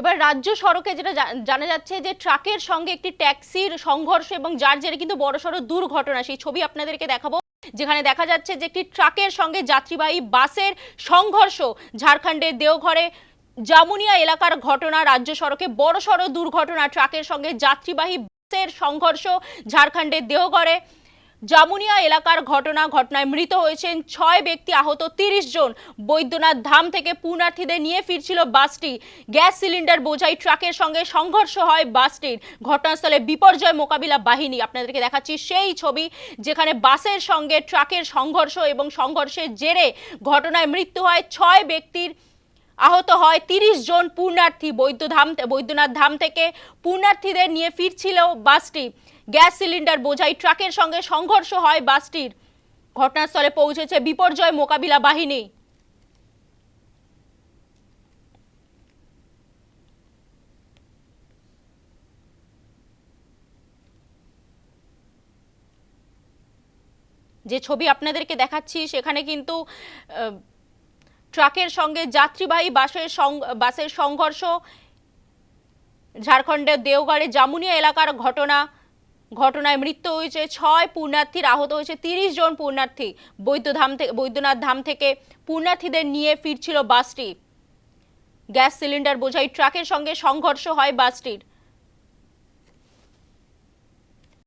এবার রাজ্য সড়কে যেটা জানা যাচ্ছে যে ট্রাকের সঙ্গে একটি ট্যাক্সির সংঘর্ষ এবং যার জেরে কিন্তু বড়সড় দুর্ঘটনা। সেই ছবি আপনাদেরকে দেখাবো। যেখানে দেখা যাচ্ছে যে একটি ট্রাকের সঙ্গে যাত্রীবাহী বাসের সংঘর্ষ ঝাড়খণ্ডের দেওঘরে। জামুনিয়া এলাকার ঘটনা, রাজ্য সড়কে বড়সড় দুর্ঘটনা, ট্রাকের সঙ্গে যাত্রীবাহী বাসের সংঘর্ষ ঝাড়খণ্ডের দেওঘরে। জামুনিয়া এলাকার ঘটনা ঘটনায় মৃত হয়েছেন ছয় ব্যক্তি আহত তিরিশ জন। বৈদ্যনাথ ধাম থেকে পুণ্যার্থীদের নিয়ে ফিরছিল বাসটি। গ্যাস সিলিন্ডার বোঝাই ট্রাকের সঙ্গে সংঘর্ষ হয় বাসটির। ঘটনাস্থলে বিপর্যয় মোকাবিলা বাহিনী আপনাদেরকে দেখাচ্ছি সেই ছবি, যেখানে বাসের সঙ্গে ট্রাকের সংঘর্ষ এবং সংঘর্ষের জেরে ঘটনায় মৃত্যু হয় ছয় ব্যক্তির আহত হয় তিরিশ জন পূর্ণার্থী বৈদ্যধাম, বৈদ্যনাথ ধাম থেকে। পূর্ণার্থীদের নিয়ে ফিরছিল বাসটি। গ্যাস সিলিন্ডার বোঝাই ট্রাকের সঙ্গে সংঘর্ষ হয় বাসটির। ঘটনাস্থলে পৌঁছেছে বিপর্যয় মোকাবিলা বাহিনী। যে ছবি আপনাদেরকে দেখাচ্ছি, সেখানে কিন্তু ট্রাকের সঙ্গে যাত্রীবাহী বাসের বাসের সংঘর্ষ, ঝাড়খণ্ডের দেওঘরে জামুনিয়া এলাকার ঘটনা, ঘটনায় মৃত্যু হয়েছে ছয় পুণ্যার্থীর, আহত হয়েছে তিরিশ জন পুণ্যার্থী। বৈদ্যধাম থেকে বৈদ্যনাথ ধাম থেকে পুণ্যার্থীদের নিয়ে ফিরছিল বাসটি। গ্যাস সিলিন্ডার বোঝাই ট্রাকের সঙ্গে সংঘর্ষ হয় বাসটির।